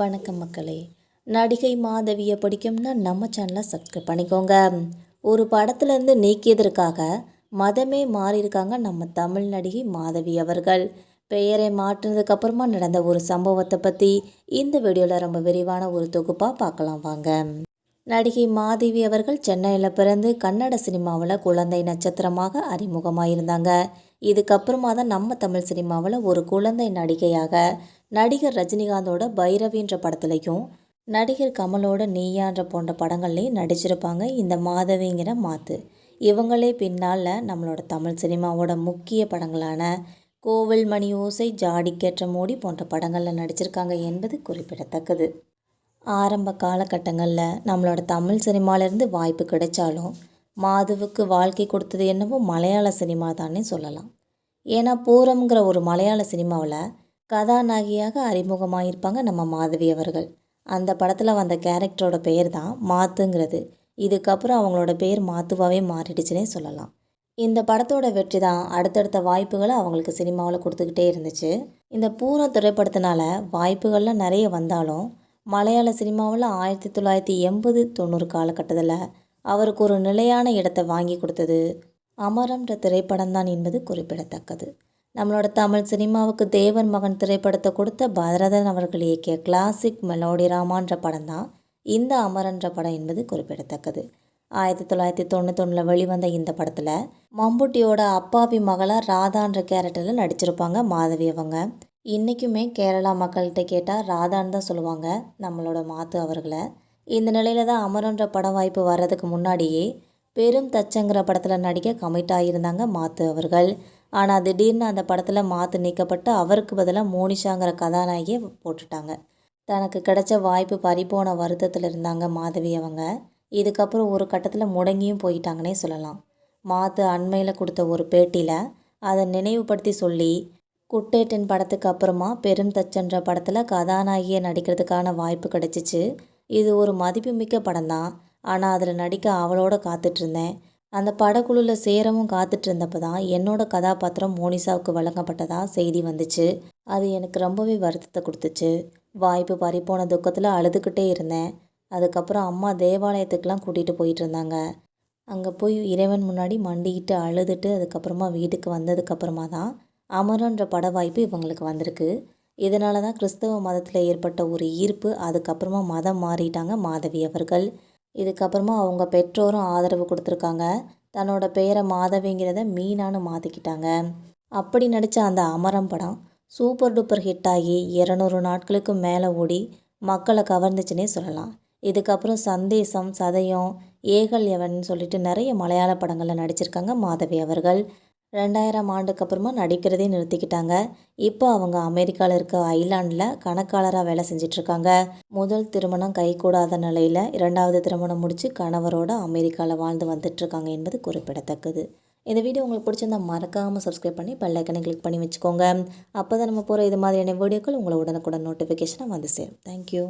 வணக்கம் மக்களே. நடிகை மாதவியை பிடிக்கும்னா நம்ம சேனலை சப்ஸ்கிரைப் பண்ணிக்கோங்க. ஒரு படத்துலேருந்து நீக்கியதற்காக மதமே மாறியிருக்காங்க நம்ம தமிழ் நடிகை மாதவி அவர்கள். பெயரை மாற்றினதுக்கப்புறமா நடந்த ஒரு சம்பவத்தை பற்றி இந்த வீடியோவில் ரொம்ப விரிவான ஒரு தொகுப்பாக பார்க்கலாம் வாங்க. நடிகை மாதவி அவர்கள் சென்னையில் பிறந்து கன்னட சினிமாவில் குழந்தை நட்சத்திரமாக அறிமுகமாக இருந்தாங்க இதுக்கப்புறமா தான் நம்ம தமிழ் சினிமாவில் ஒரு குழந்தை நடிகையாக நடிகர் ரஜினிகாந்தோட பைரவின்ற படத்துலையும் நடிகர் கமலோட நீயான்ற போன்ற படங்கள்லையும் நடிச்சிருப்பாங்க இந்த மாதவிங்கிற மாத்து. இவங்களே பின்னால் நம்மளோட தமிழ் சினிமாவோட முக்கிய படங்களான கோவில் மணி ஓசை ஜாடிக்கேற்ற மூடி போன்ற படங்களில் நடிச்சிருக்காங்க என்பது குறிப்பிடத்தக்கது. ஆரம்ப காலகட்டங்களில் நம்மளோட தமிழ் சினிமாவிலேருந்து வாய்ப்பு கிடைச்சாலும் மாதுவுக்கு வாழ்க்கை கொடுத்தது என்னவோ மலையாள சினிமா தானே சொல்லலாம். ஏன்னா பூரம்ங்கிற ஒரு மலையாள சினிமாவில் கதாநாயகியாக அறிமுகமாகியிருப்பாங்க நம்ம மாதவி அவர்கள். அந்த படத்தில் வந்த கேரக்டரோட பெயர் தான் மாத்துங்கிறது. இதுக்கப்புறம் அவங்களோட பேர் மாத்துவாவே மாறிடுச்சுனே சொல்லலாம். இந்த படத்தோட வெற்றி தான் அடுத்தடுத்த வாய்ப்புகளை அவங்களுக்கு சினிமாவில் கொடுத்துக்கிட்டே இருந்துச்சு. இந்த பூரா திரைப்படத்தினால வாய்ப்புகள்லாம் நிறைய வந்தாலும் மலையாள சினிமாவில் ஆயிரத்தி தொள்ளாயிரத்தி எண்பது தொண்ணூறு காலகட்டத்தில் அவருக்கு ஒரு நிலையான இடத்தை வாங்கி கொடுத்தது. அமரம்ன்ற திரைப்படம் தான் என்பது குறிப்பிடத்தக்கது. நம்மளோட தமிழ் சினிமாவுக்கு தேவன் மகன் திரைப்படத்தை கொடுத்த பரதன் அவர்கள் இயக்கிய கிளாசிக் மெலோடி ராமான்ற படம் தான் இந்த அமரன்ற படம் என்பது குறிப்பிடத்தக்கது. ஆயிரத்தி தொள்ளாயிரத்தி தொண்ணூத்தொன்னில் வெளிவந்த இந்த படத்தில் மம்புட்டியோட அப்பாவி மகளாக ராதான்ற கேரக்டரில் நடிச்சிருப்பாங்க மாதவி அவங்க. இன்றைக்குமே கேரளா மக்கள்கிட்ட கேட்டால் ராதான்னு தான் சொல்லுவாங்க நம்மளோட மாத்து அவர்களை. இந்த நிலையில் தான் அமரன்ற படம் வாய்ப்பு வர்றதுக்கு முன்னாடியே பெரும் தச்சங்கிற படத்தில் நடிக்க கமிட் ஆகியிருந்தாங்க மாத்து அவர்கள். ஆனால் திடீர்னு அந்த படத்தில் மாற்று நீக்கப்பட்டு அவருக்கு பதிலாக மோனிஷாங்கிற கதாநாயகியை போட்டுட்டாங்க. தனக்கு கிடைச்ச வாய்ப்பு பறிப்போன வருத்தத்தில் இருந்தாங்க மாதவி அவங்க. இதுக்கப்புறம் ஒரு கட்டத்தில் முடங்கியும் போயிட்டாங்கன்னே சொல்லலாம். மாத்து அண்மையில் கொடுத்த ஒரு பேட்டியில் அதை நினைவுபடுத்தி சொல்லி குட்டேட்டன் படத்துக்கு அப்புறமா பெரும் தச்சன்ற படத்தில் கதாநாயகியை நடிக்கிறதுக்கான வாய்ப்பு கிடைச்சிச்சு. இது ஒரு மதிப்புமிக்க படம் தான் ஆனால் அதில் நடிக்க அவளோட காத்துட்ருந்தேன் அந்த படக்குழுவில் சேரவும் காத்துட்ருந்தப்ப தான் என்னோட கதாபாத்திரம் மோனிஷாவுக்கு வழங்கப்பட்டதா செய்தி வந்துச்சு. அது எனக்கு ரொம்பவே வருத்தத்தை கொடுத்துச்சு. வாய்ப்பு பறிப்போன துக்கத்தில் அழுதுகிட்டே இருந்தேன். அதுக்கப்புறம் அம்மா தேவாலயத்துக்கெலாம் கூட்டிகிட்டு போயிட்டு இருந்தாங்க அங்கே போய் இறைவன் முன்னாடி மண்டிக்கிட்டு அழுதுட்டு அதுக்கப்புறமா வீட்டுக்கு வந்ததுக்கப்புறமா தான் அமரன்ற பட வாய்ப்பு இவங்களுக்கு வந்திருக்கு. இதனால தான் கிறிஸ்தவ மதத்தில் ஏற்பட்ட ஒரு ஈர்ப்பு. அதுக்கப்புறமா மதம் மாறிட்டாங்க மாதவி அவர்கள். இதுக்கப்புறமா அவங்க பெற்றோரும் ஆதரவு கொடுத்துருக்காங்க. தன்னோட பெயரை மாதவிங்கிறத மீனான்னு மாற்றிக்கிட்டாங்க அப்படி நடித்த அந்த அமரம் படம் சூப்பர் டூப்பர் ஹிட் ஆகி இரநூறு நாட்களுக்கு மேலே ஓடி மக்களை கவர்ந்துச்சுன்னே சொல்லலாம். இதுக்கப்புறம் சந்தேசம் சதயம் ஏகல் எவன் சொல்லிட்டு நிறைய மலையாள படங்களில் நடிச்சிருக்காங்க மாதவி அவர்கள். ரெண்டாயிரம் ஆண்டுக்கு அப்புறமா நடிக்கிறதே நிறுத்திக்கிட்டாங்க. இப்போ அவங்க அமெரிக்காவில் இருக்க ஐலாண்டில் கணக்காளராக வேலை செஞ்சிட்ருக்காங்க. முதல் திருமணம் கைகூடாத நிலையில் இரண்டாவது திருமணம் முடித்து கணவரோட அமெரிக்காவில் வாழ்ந்து வந்துட்டுருக்காங்க என்பது குறிப்பிடத்தக்கது. இந்த வீடியோ உங்களுக்கு பிடிச்சிருந்தா மறக்காமல் சப்ஸ்கிரைப் பண்ணி பெல்லைக்கனை கிளிக் பண்ணி வச்சுக்கோங்க. அப்போ தான் நம்ம போகிற இது மாதிரியான வீடியோக்கள் உங்களை உடனுக்குடன் நோட்டிஃபிகேஷனாக வந்து சேரும். தேங்க்யூ